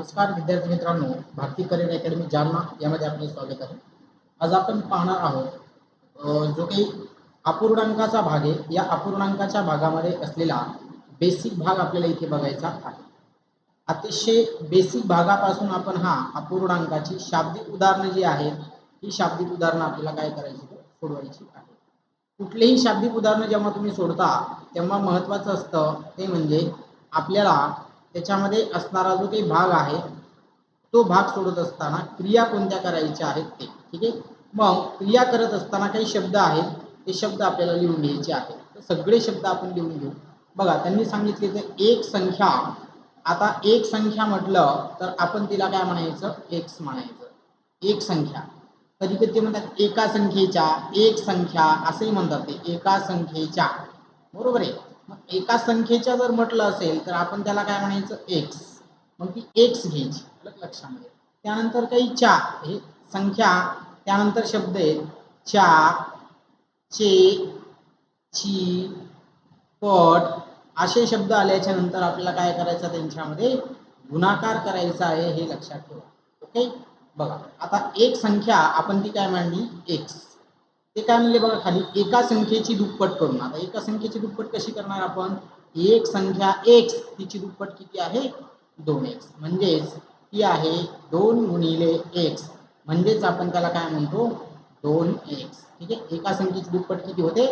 नमस्कार विद्यार्थी मित्रांनो भारती करिअर अकॅडमी जालना यामध्ये आपले स्वागत आहे. आज आपण पाहणार आहोत जो काही अपूर्णांकाचा भाग आहे. या अपूर्णांकाच्या भागामध्ये असलेला बेसिक भाग आपल्याला इथे बघायचा आहे. अतिशय बेसिक भागापासून आपण हा अपूर्णांकाची शाब्दिक उदाहरणं जी आहेत ही शाब्दिक उदाहरणं आपल्याला काय करायची सोडवायची आहे कुठलेही शाब्दिक उदाहरणं जेव्हा तुम्ही सोडता तेव्हा महत्त्वाचं असतं ते म्हणजे आपल्याला त्याच्यामध्ये असणारा जो काही भाग आहे तो भाग सोडत असताना क्रिया कोणत्या करायच्या आहेत ते ठीक आहे? मग क्रिया करत असताना काही शब्द आहेत ते शब्द आपल्याला लिहून घ्यायचे आहेत. तर सगळे शब्द आपण लिहून घेऊ. बघा त्यांनी सांगितले तर एक संख्या. आता एक संख्या म्हटलं तर आपण तिला काय म्हणायचं? एक्स म्हणायचं. एक संख्या. कधी कधी ते म्हणतात एका संख्येच्या एक संख्या असंही म्हणतात ते एका संख्येच्या. बरोबर आहे? मग एका संख्येच्या जर म्हटलं असेल तर आपण त्याला काय म्हणायचं? एक्स मग ती एक्स घ्यायची लक्षामध्ये. त्यानंतर काही चा हे संख्या त्यानंतर शब्द आहेत. चा चे ची पट असे शब्द आल्याच्यानंतर आपल्याला काय करायचं? त्यांच्यामध्ये गुणाकार करायचा आहे हे लक्षात ठेवा. ओके बघा. आता एक संख्या आपण ती काय मांडली? एक्स ते काय म्हणले बघा खाली एका संख्येची दुप्पट करून. आता एका संख्येची दुप्पट कशी करणार आपण? एक संख्या एक्स तिची दुप्पट किती आहे? दोन एक्स म्हणजेच ती आहे दोन गुणिले एक्स म्हणजेच आपण त्याला काय म्हणतो? दोन एक्स ठीक आहे? एका संख्येची दुप्पट किती होते?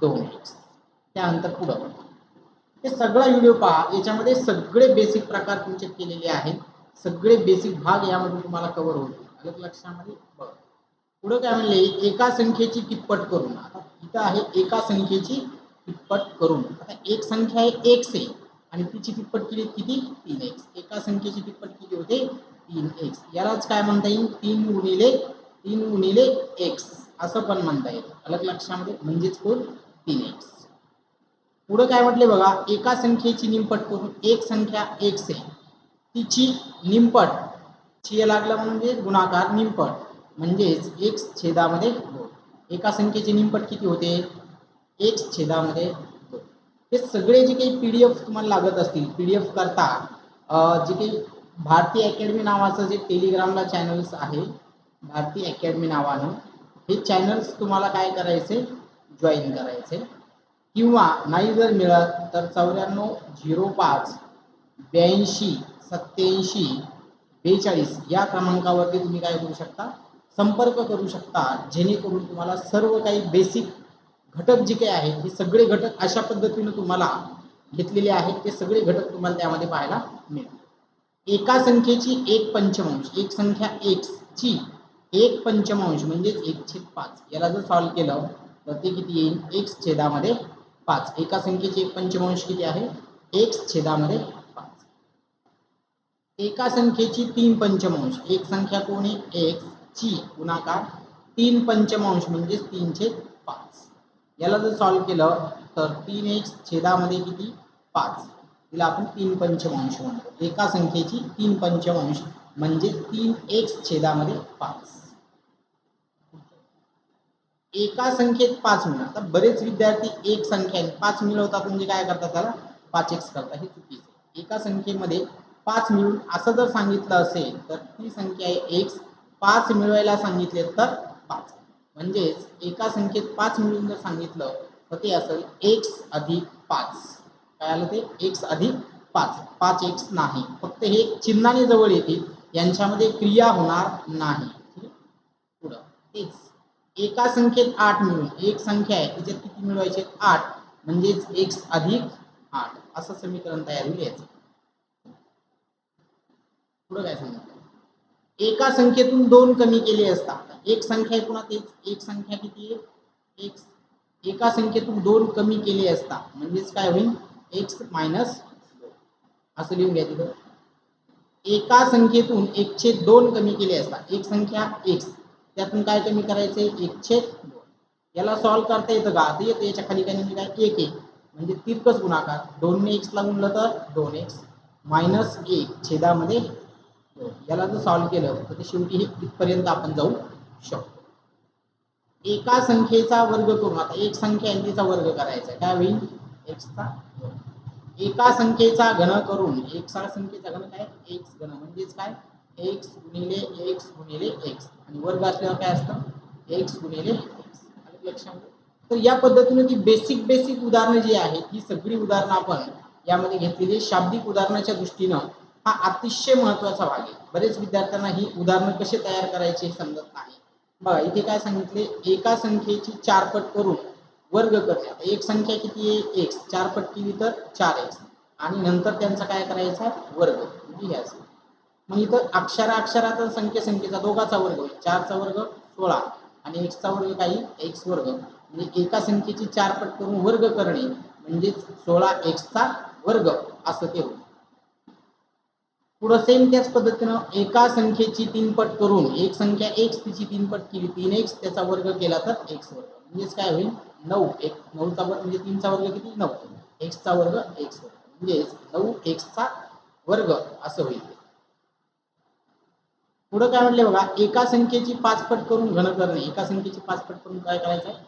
दोन एक्स त्यानंतर पुढं. हे सगळा व्हिडिओ पहा. याच्यामध्ये सगळे बेसिक प्रकार तुमचे केलेले आहेत. सगळे बेसिक भाग यामध्ये तुम्हाला कव्हर होतील. आलं लक्षामध्ये? बघा. पुढं काय म्हणले? एका संख्येची तिप्पट करून. आता इथं आहे एका संख्येची तिप्पट करून. आता एक संख्या आहे एक्स आहे आणि तिची तिप्पट केली? किती? तीन एक्स. एका संख्येची तिप्पट किती होते? तीन एक्स. यालाच काय म्हणता येईल? तीन गुणिले तीन गुणिले एक्स. असं पण म्हणता येईल. अलग लक्षामध्ये. म्हणजेच कोण? तीन एक्स. पुढं काय म्हटले बघा? एका संख्येची निमपट करून एक संख्या एक्स आहे तिची निमपट. ची लागलं म्हणजे गुणाकार निमपट. म्हणजेच एक्स छेदामध्ये दोन. एका संख्येचे निमपट किती होते? एक्स छेदामध्ये दोन. हे सगळे जे काही पी डी एफ तुम्हाला लागत असतील पी डी एफ करता जे काही भारतीय अकॅडमी नावाचं जे टेलिग्रामला चॅनल्स आहे भारतीय अकॅडमी नावानं हे चॅनल्स तुम्हाला काय करायचे? जॉईन करायचे. किंवा नाही जर मिळत तर चौऱ्याण्णव झिरो पाच ब्याऐंशी सत्याऐंशी बेचाळीस या क्रमांकावरती तुम्ही काय करू शकता? संपर्क करू शकता जेणेकरून तुम्हाला सर्व काही बेसिक घटक जे काही आहेत हे सगळे घटक अशा पद्धतीनं तुम्हाला घेतलेले आहेत ते सगळे घटक तुम्हाला त्यामध्ये पाहायला मिळतील. एका संख्येची एक पंचमांश एक संख्या एक्सची एक पंचमांश म्हणजेच एक छेद पाच. याला जर सॉल्व्ह केलं तर ते किती येईल? एक्स छेदामध्ये पाच. एका संख्येची एक पंचमांश किती आहे? एक्स छेदामध्ये पाच. एका संख्येची तीन पंचमांश. एक संख्या कोणी एक्स ची गुणाकार तीन पंचमांश म्हणजेच तीन छेद पाच. याला जर सॉल्व्ह केलं तर तीन एक्स छेदामध्ये किती? पाच. तिला आपण तीन पंचमांश म्हणतो. एका संख्येची तीन पंचमांश म्हणजे तीन एक्स छेदामध्ये पाच. एका संख्येत पाच मिळणार. आता बरेच विद्यार्थी एक संख्या आहे, पाच मिळवतात म्हणजे काय करतात त्याला? पाच एक्स करतात. हे चुकीचं एका संख्येमध्ये पाच मिळून असं जर सांगितलं असेल तर ती संख्या आहे एक्स पाच मिळवायला सांगितले तर पाच. म्हणजेच एका संख्येत पाच मिळून जर सांगितलं तर ते असेल एक्स अधिक पाच. काय आलं ते? एक्स अधिक पाच. पाच एक्स नाही. फक्त हे चिन्हाने जवळ येतील. यांच्यामध्ये क्रिया होणार नाही. पुढं. तेच. एका संख्येत आठ मिळून. एक संख्या आहे. त्याच्यात किती मिळवायचे? आठ. म्हणजेच एक्स अधिक आठ. असं समीकरण तयार होईल याचं. पुढं काय सांगितलं एका संख्येतून दोन कमी केले असता एक संख्या पुन्हा तेच एक संख्या किती आहे एक्स एका संख्येतून दोन कमी केले असता म्हणजेच काय होईल? एक्स मायनस असं लिहून घ्या तिथं. एका संख्येतून एकशे दोन कमी केले असता एक संख्या एक्स त्यातून काय कमी करायचे एकशे दोन. याला सॉल्व्ह करता येतं का? आता येतं. याच्या खाली काय म्हणजे काय? एक एक. म्हणजे तिरकस गुणाकार. दोनने एक्सला गुणलं तर दोन एक्स मायनस एक. छेदामध्ये याला जर सॉल्व्ह केलं तर ते शेवटी हे इथपर्यंत आपण जाऊ शकतो. एका संख्येचा वर्ग करून आता एक संख्या आहे तिचा वर्ग करायचा काय होईल एक्सचा एका संख्येचा घन करून एक संख्येचा घन काय? एक्स घन. म्हणजेच काय? एक्स गुणिले एक्स गुणिले एक्स आणि वर्ग असल्यावर काय असतं? एक्स गुणिले एक्स लक्षामध्ये तर या पद्धतीने ती बेसिक बेसिक उदाहरणं जी आहेत ही सगळी उदाहरणं आपण यामध्ये घेतलेली शाब्दिक उदाहरणाच्या दृष्टीनं हा अतिशय महत्त्वाचा भाग आहे. बरेच विद्यार्थ्यांना ही उदाहरणं कसे तयार करायचे हे समजत नाही. बघा इथे काय सांगितले? एका संख्येची चारपट करून वर्ग करणे. आता एक संख्या किती आहे? एक्स चारपट केली तर चार एक्स आणि नंतर त्यांचा काय करायचा? वर्ग. म्हणजे घ्यायचा मग इथं अक्षरा अक्षराचा संख्या संख्येचा दोघाचा वर्ग होईल चारचा वर्ग सोळा. आणि एक्सचा वर्ग काही? एक्स वर्ग. म्हणजे एका संख्येची चारपट करून वर्ग करणे म्हणजेच सोळा एक्सचा वर्ग. असं ते होईल पुढं सेम त्याच पद्धतीनं एका संख्येची तीन पट करून एक संख्या एक्स तिची तीन पट केली तीन एक्स त्याचा वर्ग केला तर एक्स वर्ग. म्हणजेच काय होईल? नऊ. एक नऊचा वर्ग म्हणजे तीनचा वर्ग किती? नऊ. एक्सचा वर्ग एक्स वर्ग. म्हणजेच नऊ एक्सचा वर्ग असं होईल. पुढं काय म्हटले बघा एका संख्येची पाच पट करून घन करणे. एका संख्येची पाच पट करून काय करायचं आहे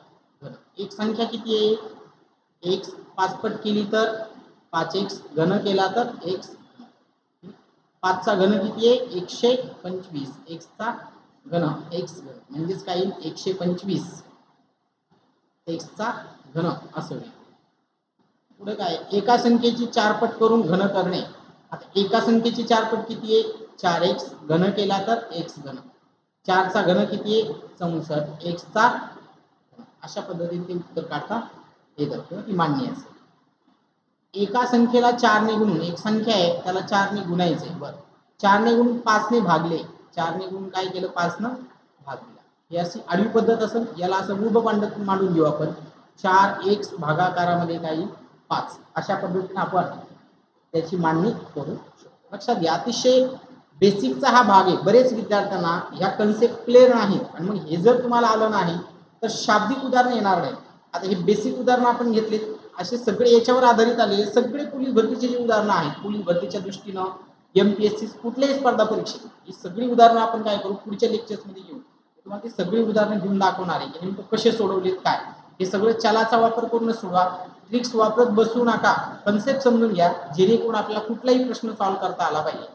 घन. एक संख्या किती आहे? एक्स पाच पट केली तर पाच एक्स घन केला तर एक्स पाचचा घन किती आहे? एकशे पंचवीस. एक्सचा घन एक्स घन. म्हणजेच काय येईल? एकशे पंचवीस. एक्सचा घन असं पुढे काय? एका संख्येची चारपट करून घन करणे. आता एका संख्येची चारपट किती आहे? चार. एक्स घन केला तर एक्स घन. चारचा घन किती आहे? चौसष्ट. एक्सचा अशा पद्धतीने ते उत्तर काढता येतं. किंवा ती मान्य असेल. एका संख्येला चारने गुणून एक संख्या आहे त्याला चारने गुणायचं आहे बरं. चारने गुण पाचने भागले. चारने गुण काय केलं? पाचनं भागला. दिला ही अशी आडवी पद्धत असेल. याला असं उभं पांडत मांडून घेऊ आपण. चार एक भागाकारामध्ये काही पाच. अशा पद्धतीने आपण त्याची मांडणी करू शकतो. लक्षात घ्या अतिशय बेसिकचा हा भाग आहे. बरेच विद्यार्थ्यांना ह्या कन्सेप्ट क्लिअर नाहीत. आणि मग हे जर तुम्हाला आलं नाही तर शाब्दिक उदाहरण येणार नाही आता हे बेसिक उदाहरण आपण घेतलेत. असे सगळे याच्यावर आधारित आलेले सगळे पोलीस भरतीचे जी उदाहरणं आहेत पोलीस भरतीच्या दृष्टीनं एम पी एस सी कुठल्याही स्पर्धा परीक्षेत ही सगळी उदाहरणं आपण काय करू? पुढच्या लेक्चर्समध्ये घेऊ. तुम्हाला ती सगळी उदाहरणं घेऊन दाखवणार आहे. की नेमकं कसे सोडवलेत काय? हे सगळं चलाचा वापर करून सोडवा. ट्रिक्स वापरत बसू नका. कन्सेप्ट समजून घ्या. जेणेकरून आपल्याला कुठलाही प्रश्न सॉल्व्ह करता आला पाहिजे.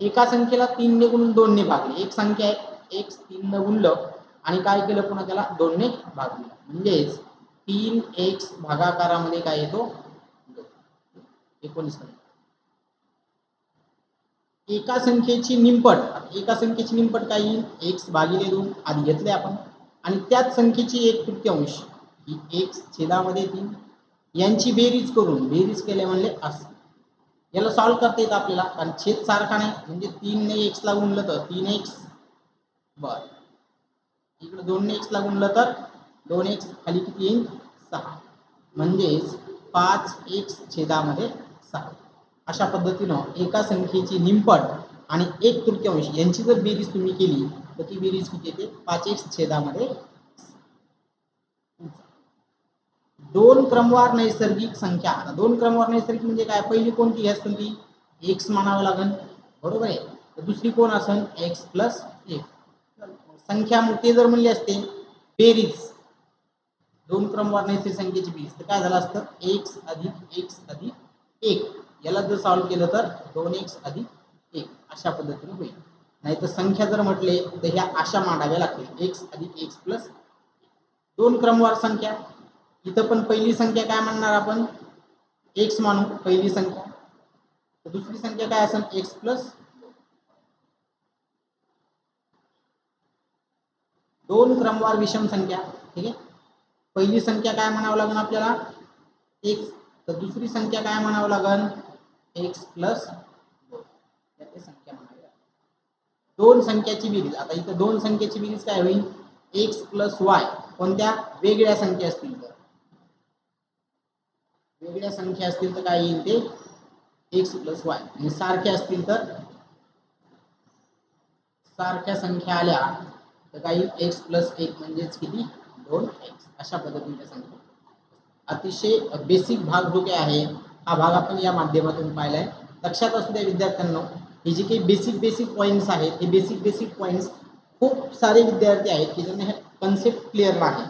एका संख्येला तीनने गुणून दोनने भागले. एक संख्या आहे एक तीनने गुणलं आणि काय केलं पुन्हा त्याला? दोनने भागलं. म्हणजेच तीन एक्स भागाकारामध्ये काय येतो? एकोणीस एका संख्येची निंपट एका संख्येची निंपट काय येईल? एक्स भागिले दोन आधी घेतले आपण. आणि त्याच संख्येची एक तृतीयांश ही एक्स छेदामध्ये तीन. यांची बेरीज करून बेरीज केले म्हणले अस याला सॉल्व्ह करता येतं आपल्याला कारण छेद सारखा नाही. म्हणजे तीनने एक्सला गुणलं तर तीन एक्स बर. इकडे दोनने एक्सला गुणलं तर दोन एक्स खाली किती येईल? सहा. म्हणजेच पाच एक्स छेदामध्ये सहा. अशा पद्धतीनं एका संख्येची निंपट आणि एक तृतीयांश यांची जर बेरीज तुम्ही केली तर ती बेरीज किती येते? पाच एक्स छेदामध्ये दोन क्रमवार नैसर्गिक संख्या. आता दोन क्रमवार नैसर्गिक म्हणजे काय? पहिली कोणती असते ती एक्स म्हणावं लागेल बरोबर आहे? तर दुसरी कोण असेल एक्स प्लस एक संख्या मग ते जर म्हणली असते बेरीज. दोन क्रमवार नैसर्गिक संख्येची बीज. तर काय झालं असतं? एक्स अधिक एक्स अधिक एक. याला जर सॉल्व्ह केलं तर दोन एक्स अधिक एक. अशा पद्धतीने होईल. नाही तर संख्या जर म्हटले तर ह्या अशा मांडाव्या लागतील. एक्स अधिक एक्स प्लस दोन क्रमवार संख्या. इथं पण पहिली संख्या काय म्हणणार आपण? एक्स मानू पहिली संख्या. दुसरी संख्या काय असेल? एक्स प्लस दोन क्रमवार विषम संख्या. ठीक आहे? पहिली संख्या काय म्हणावं लागेल आपल्याला? एक्स तर दुसरी संख्या काय म्हणावं लागेल एक्स प्लस संख्या म्हणावी दोन संख्याची बेरीज. आता इथं दोन संख्येची बेरीज काय होईल? X plus Y. कोणत्या? वेगळ्या संख्या असतील तर. वेगळ्या संख्या असतील तर काय येईल ते? X plus Y. आणि सारख्या असतील तर? सारख्या संख्या आल्या तर काही एक्स प्लस एक म्हणजेच किती? दोन एक्स अशा पद्धतीने सांगतो अतिशय बेसिक भाग जो काय आहे हा भाग आपण या माध्यमातून पाहिला आहे लक्षात असू द्या विद्यार्थ्यांना हे जे काही बेसिक बेसिक पॉईंट्स आहेत हे बेसिक बेसिक पॉईंट्स खूप सारे विद्यार्थी आहेत की ज्यांना हे कन्सेप्ट क्लिअर नाही.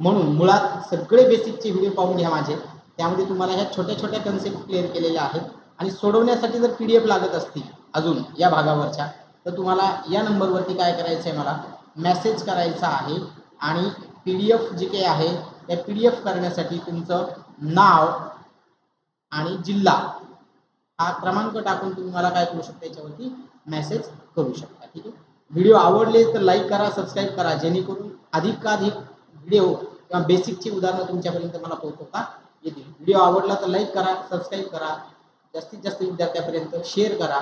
म्हणून मुळात सगळे बेसिकचे व्हिडिओ पाहून घ्या माझे. त्यामध्ये तुम्हाला ह्या छोट्या छोट्या कन्सेप्ट क्लिअर केलेल्या आहेत. आणि सोडवण्यासाठी जर पी डी एफ लागत असतील अजून या भागावरच्या तर तुम्हाला या नंबरवरती काय करायचं आहे मला? मेसेज करायचा आहे. आणि पी डी एफ जी काही आहे त्या पी डी एफ करण्यासाठी तुमचं नाव आणि जिल्हा हा क्रमांक टाकून तुम्ही मला काय करू शकता याच्यावरती मेसेज करू शकता ठीक आहे? व्हिडिओ आवडले तर लाईक करा सबस्क्राईब करा जेणेकरून अधिकाधिक व्हिडिओ किंवा बेसिकची उदाहरणं तुमच्यापर्यंत मला पोहोचवता येतील. व्हिडिओ आवडला तर लाईक करा सबस्क्राईब करा जास्तीत जास्त विद्यार्थ्यापर्यंत शेअर करा.